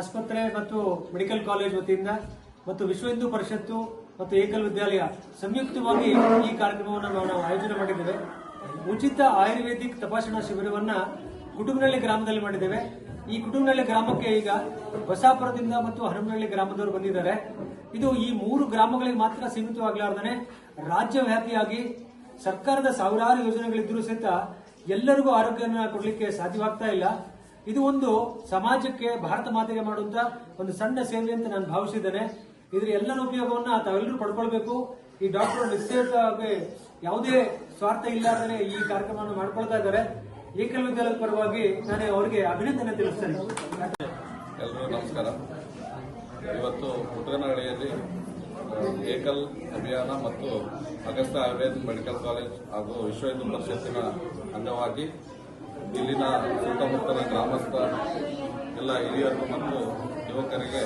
ಆಸ್ಪತ್ರೆ ಮತ್ತು medical college ವತಿಯಿಂದ ಮತ್ತು ವಿಶ್ವ ಹಿಂದೂ ಪರಿಷತ್ತು ಮತ್ತು ಏಕಲ್ ವಿದ್ಯಾಲಯ ಸಂಯುಕ್ತವಾಗಿ ಈ ಕಾರ್ಯಕ್ರಮವನ್ನು ನಾವು ಆಯೋಜನೆ ಮಾಡಿದ್ದೇವೆ. ಉಚಿತ ಆಯುರ್ವೇದಿಕ್ ತಪಾಸಣಾ ಶಿಬಿರವನ್ನ ಕುಟುಂಬನಹಳ್ಳಿ ಗ್ರಾಮದಲ್ಲಿ ಮಾಡಿದ್ದೇವೆ. ಈ ಕುಟುಂಬನಹಳ್ಳಿ ಗ್ರಾಮಕ್ಕೆ ಈಗ ಬಸಾಪುರದಿಂದ ಮತ್ತು ಹರಮನಹಳ್ಳಿ ಗ್ರಾಮದವರು ಬಂದಿದ್ದಾರೆ. ಇದು ಈ ಮೂರು ಗ್ರಾಮಗಳಿಗೆ ಮಾತ್ರ ಸೀಮಿತವಾಗಲಾರ್ದೇ ರಾಜ್ಯ ವ್ಯಾಪಿಯಾಗಿ ಸರ್ಕಾರದ ಸಾವಿರಾರು ಯೋಜನೆಗಳಿದ್ರೂ ಸಹಿತ ಎಲ್ಲರಿಗೂ ಆರೋಗ್ಯವನ್ನು ಕೊಡಲಿಕ್ಕೆ ಸಾಧ್ಯವಾಗ್ತಾ ಇಲ್ಲ. ಇದು ಒಂದು ಸಮಾಜಕ್ಕೆ ಭಾರತ ಮಾತೆಗೆ ಮಾಡುವಂತ ಒಂದು ಸಣ್ಣ ಸೇವೆ ಅಂತ ನಾನು ಭಾವಿಸಿದ್ದೇನೆ. ಇದ್ರ ಎಲ್ಲರ ಉಪಯೋಗವನ್ನ ತಾವೆಲ್ಲರೂ ಪಡ್ಕೊಳ್ಬೇಕು. ಈ ಡಾಕ್ಟರ್ ನಿಶ್ಚಯವಾಗಿ ಯಾವುದೇ ಸ್ವಾರ್ಥ ಇಲ್ಲಾದ್ರೆ ಈ ಕಾರ್ಯಕ್ರಮವನ್ನು ಮಾಡ್ಕೊಳ್ತಾ ಇದ್ದಾರೆ. ಏಕಲವ್ಯದ ಪರವಾಗಿ ನಾನು ಅವರಿಗೆ ಅಭಿನಂದನೆ ತಿಳಿಸ್ತೇನೆ. ಎಲ್ರಿಗೂ ನಮಸ್ಕಾರ. ಇವತ್ತು ಪುಟ್ಟಗನಹಳ್ಳಿಯಲ್ಲಿ ಏಕಲ್ ಅಭಿಯಾನ ಮತ್ತು ಅಗಸ್ತ ಆಯುರ್ವೇದ ಮೆಡಿಕಲ್ ಕಾಲೇಜ್ ಹಾಗೂ ವಿಶ್ವ ಹಿಂದೂ ಪರಿಷತ್ತಿನ ಅಂಗವಾಗಿ ಇಲ್ಲಿನ ಸುತ್ತಮುತ್ತಲ ಗ್ರಾಮಸ್ಥ ಎಲ್ಲ ಹಿರಿಯರು ಮತ್ತು ಯುವಕರಿಗೆ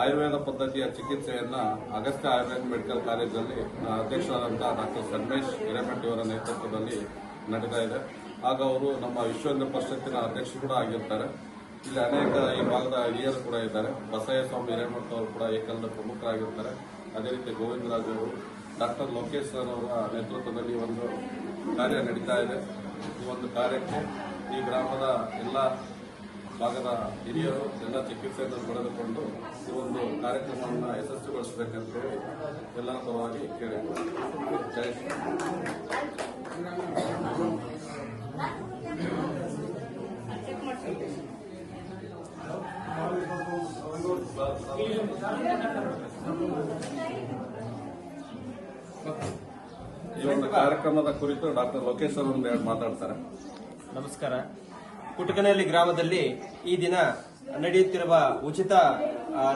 ಆಯುರ್ವೇದ ಪದ್ಧತಿಯ ಚಿಕಿತ್ಸೆಯನ್ನು ಅಗಸ್ತ್ಯ ಆಯುರ್ವೇದ ಮೆಡಿಕಲ್ ಕಾಲೇಜಲ್ಲಿ ಅಧ್ಯಕ್ಷರಾದಂಥ ಡಾಕ್ಟರ್ ಸಂಗಮೇಶ್ ಹಿರೇಮಠಿ ಅವರ ನೇತೃತ್ವದಲ್ಲಿ ನಡೀತಾ ಇದೆ. ಆಗ ಅವರು ನಮ್ಮ ವಿಶ್ವ ಪರಿಷತ್ತಿನ ಅಧ್ಯಕ್ಷರು ಕೂಡ ಆಗಿರ್ತಾರೆ. ಇಲ್ಲಿ ಅನೇಕ ಈ ಭಾಗದ ಹಿರಿಯರು ಕೂಡ ಇದ್ದಾರೆ. ಬಸಯ್ಯ ಸ್ವಾಮಿ ಹಿರೇಮಠ ಅವರು ಕೂಡ ಏಕಂದ್ರೆ ಪ್ರಮುಖರಾಗಿರ್ತಾರೆ. ಅದೇ ರೀತಿ ಗೋವಿಂದರಾಜ್ ಅವರು, ಡಾಕ್ಟರ್ ಲೋಕೇಶ್ ಸರ್ ಅವರ ನೇತೃತ್ವದಲ್ಲಿ ಒಂದು ಕಾರ್ಯ ನಡೀತಾ ಇದೆ. ಈ ಒಂದು ಕಾರ್ಯಕ್ಕೆ ಈ ಗ್ರಾಮದ ಎಲ್ಲ ಭಾಗದ ಹಿರಿಯರು, ಎಲ್ಲ ಚಿಕಿತ್ಸೆಯನ್ನು ಪಡೆದುಕೊಂಡು ಈ ಒಂದು ಕಾರ್ಯಕ್ರಮವನ್ನು ಯಶಸ್ವಿಗೊಳಿಸಬೇಕಂತ ಹೇಳಿ ಎಲ್ಲರ ಪರವಾಗಿ ಶ್ರೀ ಈ ಒಂದು ಕಾರ್ಯಕ್ರಮದ ಕುರಿತು ಡಾಕ್ಟರ್ ಲೋಕೇಶ್ ಅವರು ಒಂದು ಮಾತಾಡ್ತಾರೆ. ನಮಸ್ಕಾರ. ಕುಟಕನಹಳ್ಳಿ ಗ್ರಾಮದಲ್ಲಿ ಈ ದಿನ ನಡೆಯುತ್ತಿರುವ ಉಚಿತ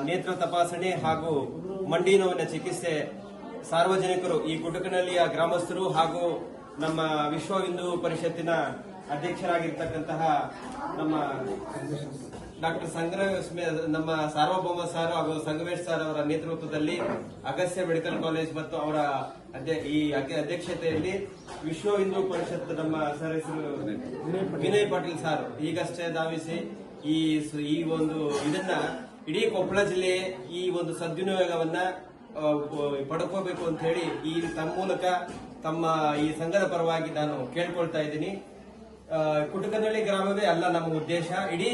ನೇತ್ರ ತಪಾಸಣೆ ಹಾಗೂ ಮಂಡಿ ನೋವಿನ ಚಿಕಿತ್ಸೆ ಸಾರ್ವಜನಿಕರು, ಈ ಕುಟಕನಹಳ್ಳಿಯ ಗ್ರಾಮಸ್ಥರು ಹಾಗೂ ನಮ್ಮ ವಿಶ್ವ ಹಿಂದೂ ಪರಿಷತ್ತಿನ ಅಧ್ಯಕ್ಷರಾಗಿರ್ತಕ್ಕಂತಹ ನಮ್ಮ ಡಾಕ್ಟರ್ ಸಂಗ್ರಹ ನಮ್ಮ ಸಾರ್ವಭೌಮ ಸರ್ ಹಾಗೂ ಸಂಗಮೇಶ್ ಸರ್ ಅವರ ನೇತೃತ್ವದಲ್ಲಿ ಅಗಸ್ಯ ಮೆಡಿಕಲ್ ಕಾಲೇಜ್ ಮತ್ತು ಅವರ ಈ ಅಧ್ಯ- ಅಧ್ಯಕ್ಷತೆಯಲ್ಲಿ ವಿಶ್ವ ಹಿಂದೂ ಪರಿಷತ್ ನಮ್ಮ ಸರ್ ಹೆಸರು ವಿನಯ್ ಪಾಟೀಲ್ ಸರ್. ಈಗಷ್ಟೇ ಧಾವಿಸಿ ಈ ಈ ಒಂದು ಇದನ್ನ ಇಡೀ ಕೊಪ್ಪಳ ಜಿಲ್ಲೆ ಈ ಒಂದು ಸದ್ವಿನಿಯೋಗವನ್ನ ಪಡ್ಕೋಬೇಕು ಅಂತ ಹೇಳಿ ಈ ತಮ್ಮ ಮೂಲಕ ತಮ್ಮ ಈ ಸಂಘದ ಪರವಾಗಿ ನಾನು ಕೇಳ್ಕೊಳ್ತಾ ಇದ್ದೀನಿ. ಕುಟುಕನಹಳ್ಳಿ ಗ್ರಾಮವೇ ಅಲ್ಲ ನಮ್ಮ ಉದ್ದೇಶ. ಇಡೀ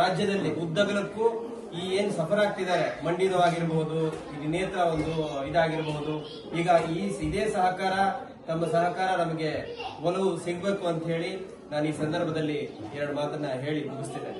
ರಾಜ್ಯದಲ್ಲಿ ಉದ್ದಗಲಕ್ಕೂ ಈ ಏನ್ ಸಫರ್ ಆಗ್ತಿದ್ದಾರೆ ಮಂಡಿ ನೋವಾಗಿರಬಹುದು ಈ ನೇತ್ರ ಒಂದು ಇದಾಗಿರಬಹುದು ಈಗ ಈ ಇದೇ ಸಹಕಾರ, ತಮ್ಮ ಸಹಕಾರ ನಮಗೆ ಒಲವು ಸಿಗ್ಬೇಕು ಅಂತ ಹೇಳಿ ನಾನು ಈ ಸಂದರ್ಭದಲ್ಲಿ ಎರಡು ಮಾತನ್ನ ಹೇಳಿ ಮುಗಿಸ್ತೇನೆ